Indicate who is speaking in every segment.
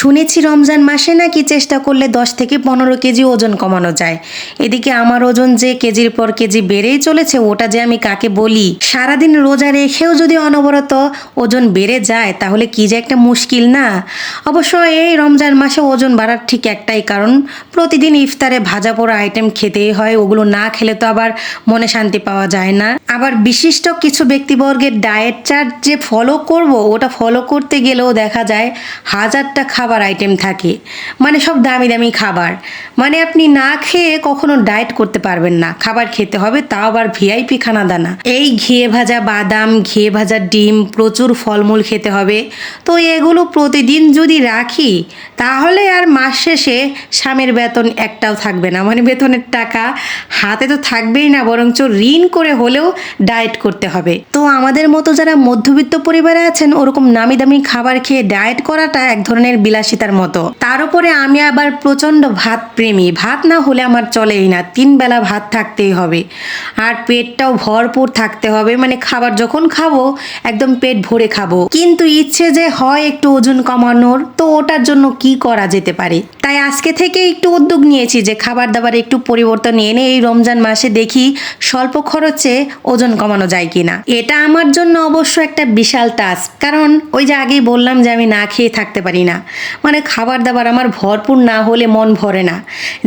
Speaker 1: শুনেছি রমজান মাসে নাকি চেষ্টা করলে দশ থেকে পনেরো কেজি ওজন কমানো যায়। এদিকে আমার ওজন যে কেজির পর কেজি বেড়েই চলেছে, ওটা যে আমি কাকে বলি? সারাদিন রোজা রেখেও যদি অনবরত ওজন বেড়ে যায়, তাহলে কি যে একটা মুশকিল না? অবশ্য এই রমজান মাসে ওজন বাড়ার ঠিক একটাই কারণ, প্রতিদিন ইফতারে ভাজা পোড়া আইটেম খেতেই হয়, ওগুলো না খেলে তো আবার মনে শান্তি পাওয়া যায় না। আবার বিশিষ্ট কিছু ব্যক্তিবর্গের ডায়েট চার্ট যে ফলো করব, ওটা ফলো করতে গেলেও দেখা যায়, হাজারটা খাবার আইটেম থাকে। মানে সব দামি দামি খাবার। মানে আপনি না খেয়ে কখনো ডায়েট করতে পারবেন না। খাবার খেতে হবে, তাও আবার ভিআইপি খানা দানা। এই ঘিয়ে ভাজা বাদাম ঘিয়ে ভাজা ডিম, প্রচুর ফলমূল খেতে হবে। তো এগুলো প্রতিদিন যদি রাখি, তাহলে আর মাস শেষে স্বামীর বেতন একটাও থাকবে না। মানে বেতনের টাকা হাতে তো থাকবেই না, বরঞ্চ ঋণ করে হলেও ডায়েট করতে হবে। তো আমাদের মতো যারা মধ্যবিত্ত পরিবারে আছেন, ওরকম নামি দামি খাবার খেয়ে ডায়েট করাটা এক ধরনের বিলাসিতার মতো। তার উপরে আমি আবার প্রচণ্ড ভাত প্রেমী ভাত না হলে আমার চলেই না। তিন বেলা ভাত থাকতেই হবে। আর পেটটাও ভরপুর থাকতে হবে। মানে খাবার যখন খাব, একদম পেট ভরে খাব। কিন্তু ইচ্ছে যে হয় একটু ওজন কমানোর, তো ওটার জন্য কি করা যেতে পারে? তাই আজকে থেকে একটু উদ্যোগ নিয়েছি যে খাবার দাবার একটু পরিবর্তন এনে এই রমজান মাসে দেখি স্বল্প খরচে ওজন কমানো যায় কিনা। এটা আমার জন্য অবশ্য একটা বিশাল টাস্ক কারণ ওই যে আগেই বললাম যে আমি না খেয়ে থাকতে পারি না। মানে খাবার দাবার আমার ভরপুর না হলে মন ভরে না।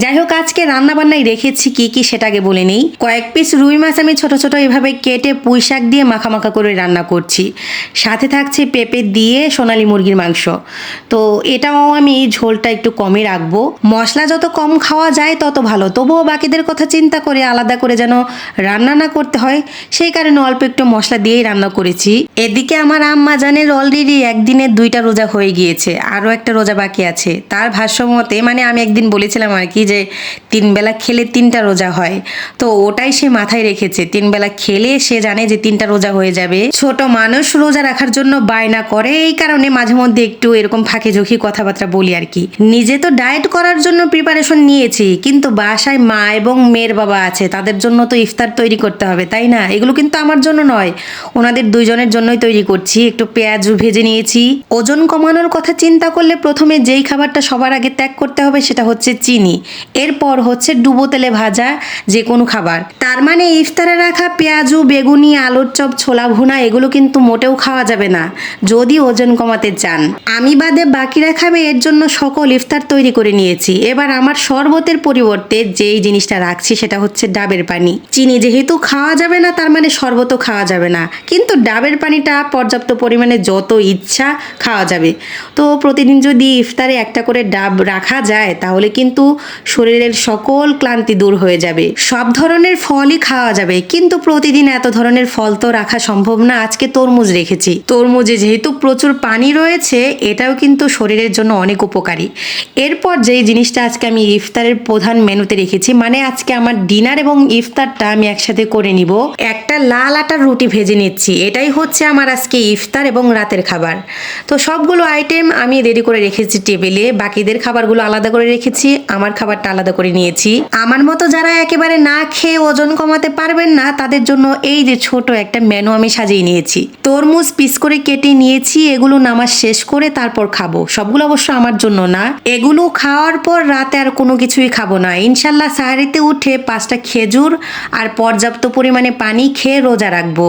Speaker 1: যাই হোক, আজকে রান্না বান্নায় রেখেছি কি কি সেটাকে বলে নেই। কয়েক পিস রুই মাছ আমি ছোট ছোট এভাবে কেটে পুঁই শাক দিয়ে মাখা মাখা করে রান্না করছি। সাথে থাকছে পেঁপে দিয়ে সোনালি মুরগির মাংস। তো এটাও আমি ঝোলটা একটু কমই রাখব। মশলা যত কম খাওয়া যায় তত ভালো। তবুও বাকিদের কথা চিন্তা করে আলাদা করে যেন রান্না না করতে হয়, সেই কারণে অল্প একটু মশলা দিয়েই রান্না করেছি। এদিকে আমার আম্মা জানের অলরেডি একদিনে দুইটা রোজা হয়ে গিয়েছে, আরও একটা রোজা বাকি আছে। তার ভাষ্য মতে মানে আমি একদিন বলেছিলাম আর কি যে তিন বেলা খেলে তিনটা রোজা হয়। তো ওটাই সে মাথায় রেখেছে তিন বেলা খেলে সে জানে যে তিনটা রোজা হয়ে যাবে। ছোট মানুষ রোজা রাখার জন্য বায়না করে, এই কারণে মাঝে মধ্যে একটু এরকম ফাঁকে ঝুঁকি কথাবার্তা বলি আর কি। নিজে তো ডায়েট করার জন্য প্রিপারেশন নিয়েছি, কিন্তু বাসায় মা এবং মেয়ের বাবা আছে, তাদের জন্য তো ইফতার তৈরি করতে হবে, তাই না? এগুলো কিন্তু আমার জন্য নয়, ওনাদের দুইজনের জন্যই তৈরি করছি, একটু পেঁয়াজ ভেজে নিয়েছি। ওজন কমানোর কথা চিন্তা করলে প্রথমে যেই খাবারটা সবার আগে ত্যাগ করতে হবে সেটা হচ্ছে চিনি, এরপর হচ্ছে ডুবো তেলে ভাজা যে কোনো খাবার। তার মানে ইফতারে রাখা পেঁয়াজু, বেগুনি, আলুর চপ, ছোলা ভুনা, এগুলো কিন্তু মোটেও খাওয়া যাবে না, যদি ওজন কমাতে চান। আমি বাদে বাকিরা খাবে এর জন্য সকল ইফতার তৈরি করে নিয়েছি। এবার আমার শরবতের পরিবর্তে যেই জিনিসটা রাখছি সেটা হচ্ছে ডাবের পানি। চিনি যেহেতু খাওয়া যাবে না, তার মানে শরবতও খাওয়া যাবে না। কিন্তু ডাবের পানিটা পর্যাপ্ত পরিমাণে যত ইচ্ছা খাওয়া যাবে। তো প্রতিদিন যদি ইফতারে একটা করে ডাব রাখা যায়, তাহলে কিন্তু শরীরের সকল ক্লান্তি দূর হয়ে যাবে। সব ধরনের ফলই খাওয়া যাবে। কিন্তু প্রতিদিন এত ধরনের ফল তো রাখা সম্ভব না। আজকে তরমুজ রেখেছি। তরমুজে যেহেতু প্রচুর পানি রয়েছে, এটাও কিন্তু শরীরের জন্য অনেক উপকারী। এরপর যেই জিনিসটা আজকে আমি ইফতারের প্রধান মেনুতে রেখেছি মানে আজকে আমার ডিনার এবং ইফতারটা আমি একসাথে করে নিব। একটা লাল আটার রুটি ভেজে নিচ্ছি। এটাই হচ্ছে আমার আজকে ইফতার এবং রাতের খাবার। তো সবগুলো আইটেম আমি দেরি করে রেখেছি টেবিলে বাকিদের খাবারগুলো আলাদা করে রেখেছি। আমার খাবারটা আলাদা করে নিয়েছি। আমার মতো যারা একেবারে না খেয়ে ওজন কমাতে পারবেন না, তাদের জন্য এই যে ছোট একটা মেনু আমি সাজিয়ে নিয়েছি। তরমুজ পিস করে কেটে নিয়েছি, এগুলো নামাজ শেষ করে তারপর খাব। সবগুলো অবশ্য আমার জন্য না। এগুলো খাওয়ার পর রাতে আর কোনো কিছুই খাব না। ইনশাল্লাহ সাহারিতে উঠে পাঁচটা খেজুর আর পর্যাপ্ত পরিমাণে পানি খেয়ে রোজা রাখব।